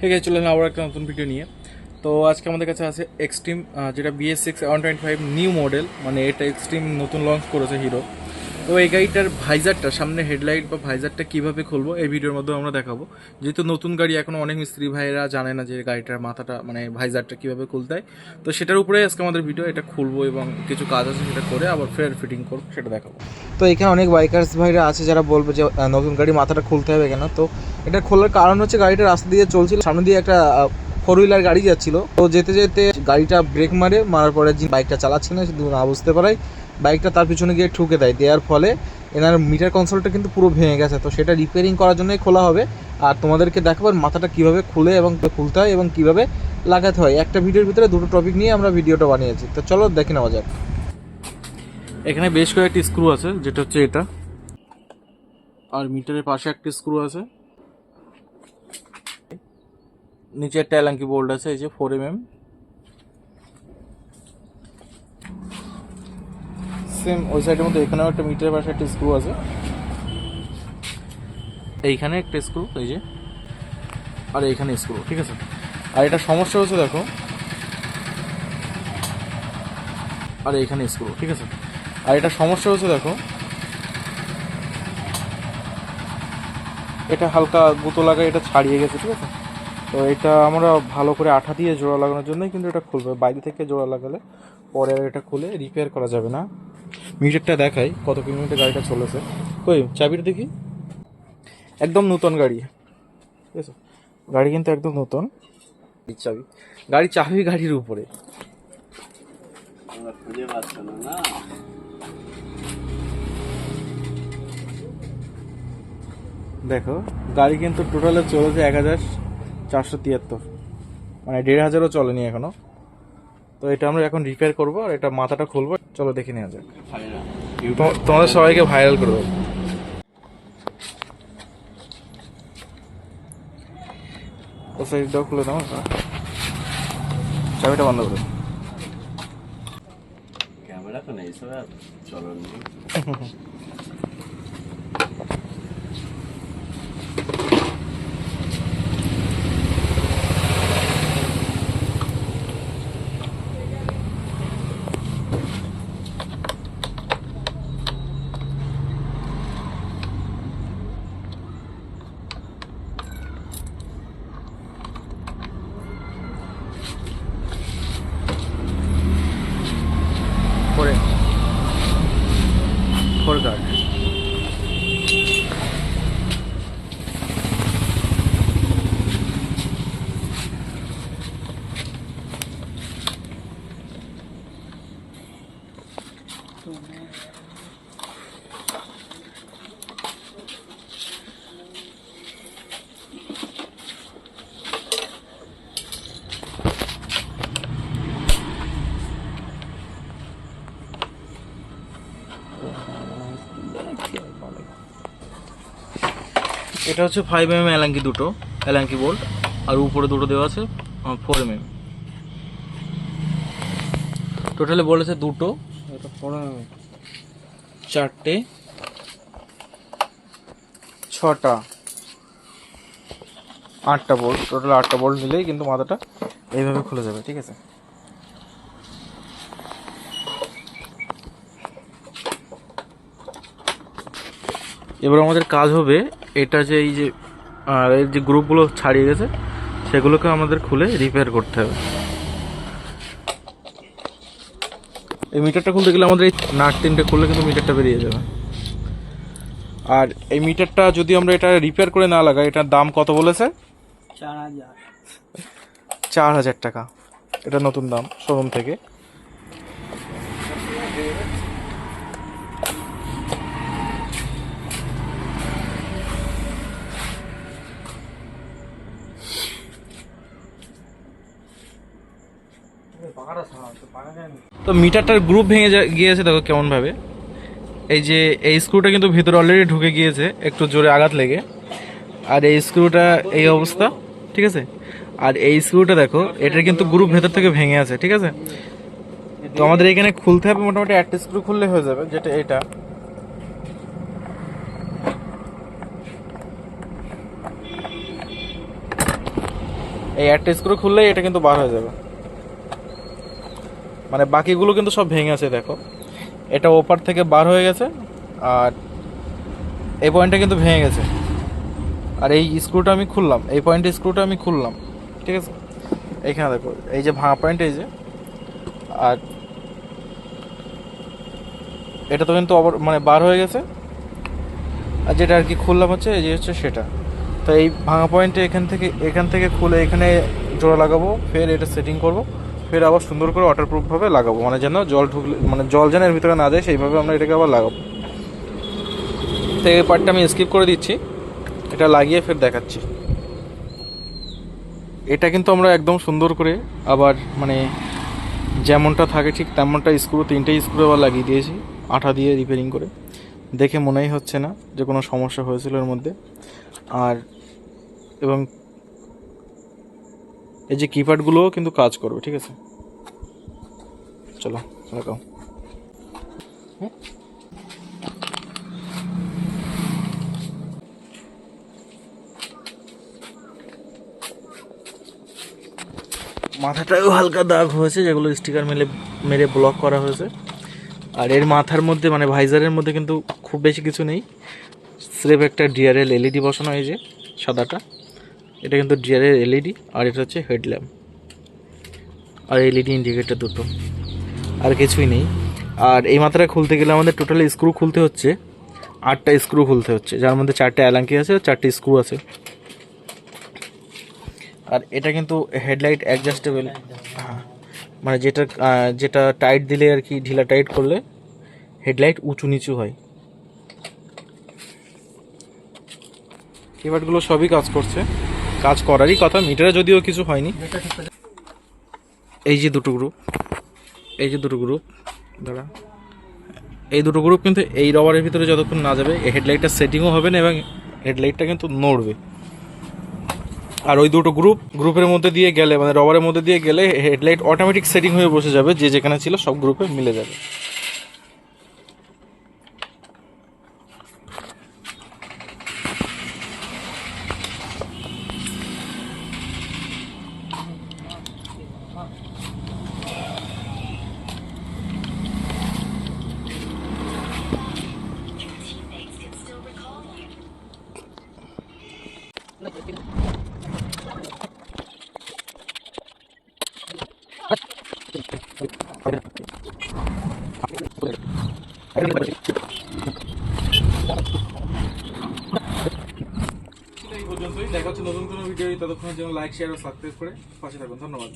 ঠিক আছে চলে আবার একটা নতুন ভিডিও নিয়ে। তো আজকে আমাদের কাছে আছে এক্সট্রিম যেটা BS six one twenty five new model মানে এটা এক্সট্রিম নতুন লঞ্চ করেছে হিরো তো এই গাড়িটার ভাইজারটা, সামনে হেডলাইট বা ভাইজারটা কীভাবে খুলবো এই ভিডিওর মধ্যে আমরা দেখাবো। যেহেতু নতুন গাড়ি, এখনও অনেক মিস্ত্রি ভাইয়েরা জানে না যে গাড়িটার মাথাটা মানে ভাইজারটা কীভাবে খুলতে হয়। তো সেটার উপরে আজকে আমাদের ভিডিও এটা খুলবো এবং কিছু কাজ আছে সেটা করে আবার ফের ফিটিং করব, সেটা দেখাবো। তো এখানে অনেক বাইকার্স ভাইরা আছে যারা বলবে যে নতুন গাড়ি মাথাটা খুলতে হবে কেন? তো এটা খোলার কারণ হচ্ছে গাড়িটা রাস্তা দিয়ে চলছিল, সামনে দিয়ে একটা ফোর হুইলার গাড়ি যাচ্ছিল। তো যেতে যেতে গাড়িটা ব্রেক মারে, মারার পরে যে বাইকটা চালাচ্ছে না শুধু না বুঝতে পারাই বাইকটা তার পিছনে গিয়ে ঠুকে দেয়। দেওয়ার ফলে এনার মিটার কনসোলটা কিন্তু পুরো ভেঙে গেছে। তো সেটা রিপেয়ারিং করার জন্যই খোলা হবে। আর তোমাদেরকে দেখাবো মাথাটা কীভাবে খুলে এবং খুলতে হয় এবং কীভাবে লাগাতে হয়। একটা ভিডিওর ভিতরে দুটো টপিক নিয়ে আমরা ভিডিওটা বানিয়েছি। তো চলো দেখে নেওয়া যাক। এখানে বেশ কয়েকটি স্ক্রু আছে, যেটা হচ্ছে এটা। আর মিটারের পাশে একটা স্ক্রু আছে। নিচে একটা অ্যালাঙ্কি বোল্ট আছে, এই যে ফোর এম এম সেম ওই সাইডের মধ্যে এখানেও একটা মিটারের পাশে একটা স্ক্রু আছে। এইখানে একটা স্ক্রু এই যে। আর এইখানে স্ক্রু ঠিক আছে? আর এটা সমস্যা হচ্ছে দেখো, আর এইখানে স্ক্রু ঠিক আছে? আর এটা সমস্যা হচ্ছে দেখো, এটা হালকা গুঁতো লাগা এটা ছাড়িয়ে গেছে, ঠিক আছে? তো এটা আমরা ভালো করে আঠা দিয়ে জোড়া লাগানোর জন্যই কিন্তু এটা খুলবে। বাইরে থেকে জোড়া লাগালে পরে এটা খুলে রিপেয়ার করা যাবে না। মিটারটা দেখাই কত কিলোমিটার গাড়িটা চলেছে। কই চাবিটা দেখি। একদম নতুন গাড়ি। ঠিক আছে? গাড়ি কিন্তু একদম নতুন। চাবি। গাড়ি চাবি গাড়ির উপরে। দেখো গাড়ি কিন্তু টোটালে চলেছে এক হাজার চারশো তিয়াত্তর। মানে দেড় হাজারও চলেনি এখনও। তো এটা আমরা এখন রিপেয়ার করব আর এটা মাথাটা খুলবো। চলো দেখে নেওয়া যাক। তোমাদের সবাইকে ভাইরাল করব সাইডটাও খুলে দাও হ্যাঁ। চাবিটা বন্ধ করে ক্যামেরা তো নেই সব চলো করে ফোর গার্ড এটা হচ্ছে ফাইভ এম অ্যালাঙ্কি দুটো অ্যালাঙ্কি বোল্ট আর উপরে দুটো দেওয়া আছে ফোর এম এম টোটালে বলেছে দুটো চারটে, ছটা, আটটা বোল্ট টোটাল আটটা বোল্ট নিলেই কিন্তু মাথাটা এইভাবে খুলে যাবে, ঠিক আছে? এবার আমাদের কাজ হবে এটা যে এই যে আর এর যে গ্রুপগুলো ছাড়িয়ে গেছে সেগুলোকে আমাদের খুলে রিপেয়ার করতে হবে। এই মিটারটা খুলতে গেলে আমাদের এই নাট তিনটে খুললে কিন্তু মিটারটা বেরিয়ে যাবে। আর এই মিটারটা যদি আমরা এটা রিপেয়ার করে না লাগাই এটার দাম কত বলেছে? চার হাজার। চার হাজার টাকা। এটা নতুন দাম শোরুম থেকে। তো মিটারটার গ্রুপ ভেঙে গিয়েছে, দেখো কেমন ভাবে এই যে, এই স্ক্রুটা কিন্তু ভিতরে অলরেডি ঢুকে গিয়েছে, একটু জোরে আঘাত লেগে। আর এই স্ক্রুটা এই অবস্থা, ঠিক আছে? আর এই স্ক্রুটা দেখো, এটার কিন্তু গ্রুপ ভেতর থেকে ভেঙে আছে, ঠিক আছে? তো আমাদের এখানে খুলতে হবে, মোটামুটি একটা স্ক্রু খুললে হয়ে যাবে, যেটা এটা। এই একটা স্ক্রু খুললেই এটা কিন্তু বার হয়ে যাবে। মানে বাকিগুলো কিন্তু সব ভেঙে আছে, দেখো। এটা ওপার থেকে বার হয়ে গেছে, আর এই পয়েন্টটা কিন্তু ভেঙে গেছে। আর এই স্ক্রুটা আমি খুললাম, এই পয়েন্টে স্ক্রুটা আমি খুললাম, ঠিক আছে? এইখানে দেখো, এই যে ভাঙা পয়েন্ট এই যে, আর এটা তো কিন্তু মানে বার হয়ে গেছে। আর যেটা আর কি খুললাম হচ্ছে, এই যে হচ্ছে সেটা। তো এই ভাঙা পয়েন্টে এখান থেকে এখান থেকে খুলে এখানে জোড়া লাগাবো, ফের এটা সেটিং করব। ফের আবার সুন্দর করে ওয়াটারপ্রুফভাবে লাগাবো। মানে যেন জল ঢুকলে মানে জল যেন এর ভিতরে না যায়, সেইভাবে আমরা এটাকে আবার লাগাবো। তো এই পার্টটা আমি স্কিপ করে দিচ্ছি। এটা লাগিয়ে ফের দেখাচ্ছি। এটা কিন্তু আমরা একদম সুন্দর করে আবার মানে যেমনটা থাকে ঠিক তেমনটা স্ক্রু তিনটে স্ক্রু আবার লাগিয়ে দিয়েছি। আঠা দিয়ে রিপেয়ারিং করে। দেখে মনেই হচ্ছে না যে কোনো সমস্যা হয়েছিল এর মধ্যে। আর এবং এই যে কিপ্যাডগুলোও কিন্তু কাজ করবে, ঠিক আছে? চলো লাগাও মাথাটাও হালকা দাগ হয়েছে, যেগুলো স্টিকার মেলে, মেরে ব্লক করা হয়েছে। আর এর মাথার মধ্যে মানে ভাইজারের মধ্যে কিন্তু খুব বেশি কিছু নেই। স্রেফ একটা ডিআরএল এলইডি বসানো হয়েছে সাদাটা। এটা কিন্তু ডিআরএল এলইডি আর এটা হচ্ছে হেডল্যাম্প। আর এলইডি ইন্ডিকেটার দুটো। আর কিছুই নেই। আর এই মাত্রায় খুলতে গেলে আমাদের টোটালি স্ক্রু খুলতে হচ্ছে। আটটা স্ক্রু খুলতে হচ্ছে। যার মধ্যে চারটে অ্যালাঙ্কি আছে আর চারটে স্ক্রু আছে। আর এটা কিন্তু হেডলাইট অ্যাডজাস্টেবল হ্যাঁ। মানে যেটা যেটা টাইট দিলে আর কি ঢিলা টাইট করলে হেডলাইট উঁচু নিচু হয়। কিপ্যাডগুলো সবই কাজ করছে। কাজ করারই কথা, মিটারে যদিও কিছু হয়নি। এই যে দুটো গ্রুপ এই যে দুটো গ্রুপ দাঁড়া। এই দুটো গ্রুপ কিন্তু এই রবারের ভিতরে যতক্ষণ না যাবে হেডলাইটটা সেটিংও হবে না এবং হেডলাইটটা কিন্তু নড়বে। আর ওই দুটো গ্রুপ গ্রুপের মধ্যে দিয়ে গেলে মানে রবারের মধ্যে দিয়ে গেলে হেডলাইট অটোমেটিক সেটিং হয়ে বসে যাবে, যে যেখানে ছিল সব গ্রুপে মিলে যাবে। পর্যন্তই। দেখা হচ্ছে নতুন কোনো ভিডিও ততক্ষণের জন্য লাইক শেয়ার ও সাবস্ক্রাইব করে পাশে থাকুন। ধন্যবাদ।